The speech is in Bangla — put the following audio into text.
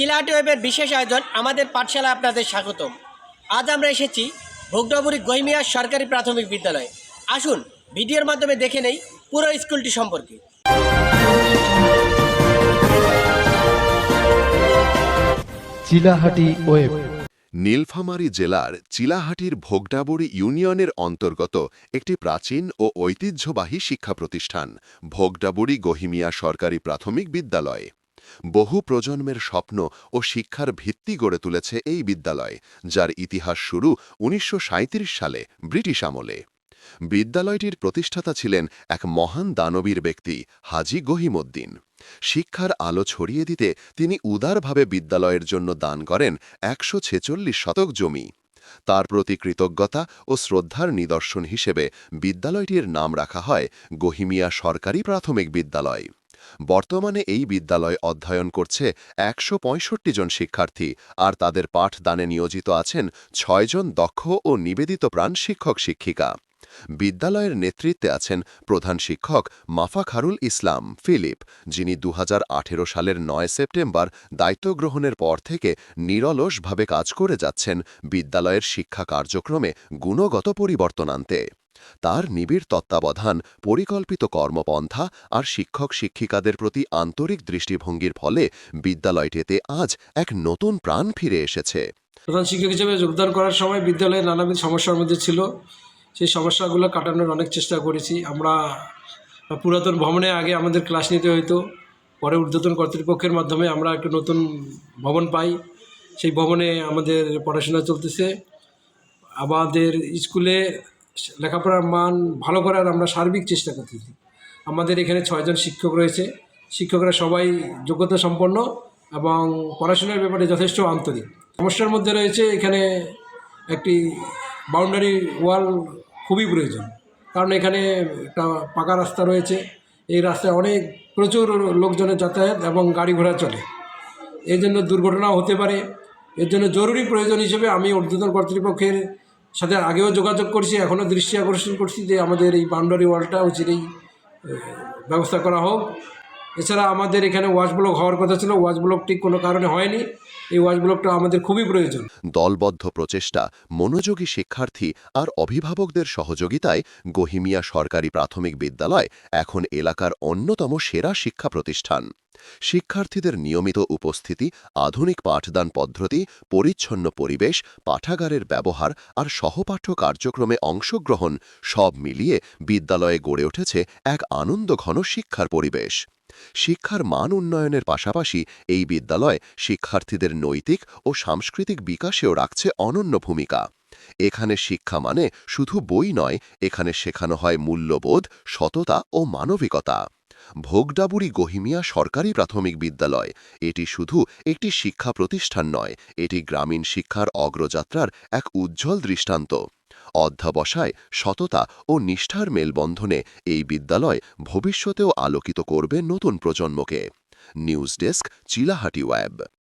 চিলাহাটি ওয়েবের বিশেষ আয়োজন আমাদের পাঠশালা আপনাদের স্বাগতম। আজ আমরা এসেছি ভোগডাবুরি গৈমিয়া সরকারি প্রাথমিক বিদ্যালয়ে। আসুন ভিডিওর মাধ্যমে দেখে নেই পুরো স্কুলটি সম্পর্কে। চিলাহাটি ওয়েব। নীলফামারী জেলার চিলাহাটির ভোগডাবুরি ইউনিয়নের অন্তর্গত একটি প্রাচীন ও ঐতিহ্যবাহী শিক্ষা প্রতিষ্ঠান ভোগডাবড়ি গহিমিয়া সরকারি প্রাথমিক বিদ্যালয়। বহু প্রজন্মের স্বপ্ন ও শিক্ষার ভিত্তি গড়ে তুলেছে এই বিদ্যালয়, যার ইতিহাস শুরু উনিশশো সালে ব্রিটিশ আমলে। বিদ্যালয়টির প্রতিষ্ঠাতা ছিলেন এক মহান দানবীর ব্যক্তি, হাজি গহিমুদ্দিন শিক্ষার আলো ছড়িয়ে দিতে তিনি উদারভাবে বিদ্যালয়ের জন্য দান করেন একশো ছেচল্লিশ শতক জমি। তার প্রতি কৃতজ্ঞতা ও শ্রদ্ধার নিদর্শন হিসেবে বিদ্যালয়টির নাম রাখা হয় গহিমিয়া সরকারি প্রাথমিক বিদ্যালয়। বর্তমানে এই বিদ্যালয় অধ্যয়ন করছে একশো পঁয়ষট্টি জন শিক্ষার্থী আর তাদের পাঠদানে নিয়োজিত আছেন ছয়জন দক্ষ ও নিবেদিত প্রাণ শিক্ষক শিক্ষিকা। বিদ্যালয়ের নেতৃত্বে আছেন প্রধান শিক্ষক মাফাখারুল ইসলাম ফিলিপ, যিনি দু হাজার আঠেরো সালের নয় সেপ্টেম্বর দায়িত্ব গ্রহণের পর থেকে নিরলসভাবে কাজ করে যাচ্ছেন বিদ্যালয়ের শিক্ষা কার্যক্রমে গুণগত পরিবর্তন আনতে। তার নিবিড় তত্ত্বাবধান, পরিকল্পিত কর্মপন্থা আর শিক্ষক শিক্ষিকাদের প্রতি আন্তরিক দৃষ্টিভঙ্গির ফলে বিদ্যালয়টিতে আজ এক নতুন প্রাণ ফিরে এসেছে। প্রধান শিক্ষক হিসেবে যোগদান করার সময় বিদ্যালয়ে নানাবিধ সমস্যার মধ্যে ছিল। সেই সমস্যাগুলো কাটানোর অনেক চেষ্টা করেছি। আমরা পুরাতন ভবনে আগে আমাদের ক্লাস নিতে হইতো। পরে ঊর্ধ্বতন কর্তৃপক্ষের মাধ্যমে আমরা একটা নতুন ভবন পাই। সেই ভবনে আমাদের পড়াশোনা চলতেছে। আমাদের স্কুলে লেখাপড়ার মান ভালো করার আমরা সার্বিক চেষ্টা করতেছি আমাদের এখানে ছয়জন শিক্ষক রয়েছে। শিক্ষকরা সবাই যোগ্যতা সম্পন্ন এবং পড়াশোনার ব্যাপারে যথেষ্ট আন্তরিক। সমস্যার মধ্যে রয়েছে এখানে একটি বাউন্ডারি ওয়াল খুবই প্রয়োজন। কারণ এখানে একটা পাকা রাস্তা রয়েছে। এই রাস্তায় অনেক প্রচুর লোকজনের যাতায়াত এবং গাড়ি ঘোড়া চলে। এই জন্য দুর্ঘটনাও হতে পারে। এর জন্য জরুরি প্রয়োজন হিসেবে আমি ঊর্ধ্বতন কর্তৃপক্ষের সাথে আগেও যোগাযোগ করছি, এখনও দৃষ্টি আকর্ষণ করছি যে আমাদের এই বাউন্ডারি ওয়ালটা উচিত এই ব্যবস্থা করা হোক। এছাড়া আমাদের এখানে ওয়াশ ব্লক হওয়ার কথা ছিল ওয়াশ ব্লকটি কোনো কারণে হয়নি। এই ওয়াশ ব্লকটা আমাদের খুবই প্রয়োজন। দলবদ্ধ প্রচেষ্টা, মনোযোগী শিক্ষার্থী আর অভিভাবকদের সহযোগিতায় গহিমিয়া সরকারি প্রাথমিক বিদ্যালয় এখন এলাকার অন্যতম সেরা শিক্ষা প্রতিষ্ঠান। শিক্ষার্থীদের নিয়মিত উপস্থিতি, আধুনিক পাঠদান পদ্ধতি, পরিচ্ছন্ন পরিবেশ, পাঠাগারের ব্যবহার আর সহপাঠ্য কার্যক্রমে অংশগ্রহণ সব মিলিয়ে বিদ্যালয়ে গড়ে উঠেছে এক আনন্দঘন শিক্ষার পরিবেশ। শিক্ষার মান উন্নয়নের পাশাপাশি এই বিদ্যালয় শিক্ষার্থীদের নৈতিক ও সাংস্কৃতিক বিকাশেও রাখছে অনন্য ভূমিকা। এখানে শিক্ষা মানে শুধু বই নয়, এখানে শেখানো হয় মূল্যবোধ, সততা ও মানবিকতা। ভোগডাবুরি গহিমিয়া সরকারি প্রাথমিক বিদ্যালয়, এটি শুধু একটি শিক্ষা প্রতিষ্ঠান নয়, এটি গ্রামীণ শিক্ষার অগ্রযাত্রার এক উজ্জ্বল দৃষ্টান্ত। অধ্যাবসায়, সততা ও নিষ্ঠার মেলবন্ধনে এই বিদ্যালয় ভবিষ্যতেও আলোকিত করবে নতুন প্রজন্মকে। News desk, Chilahati web.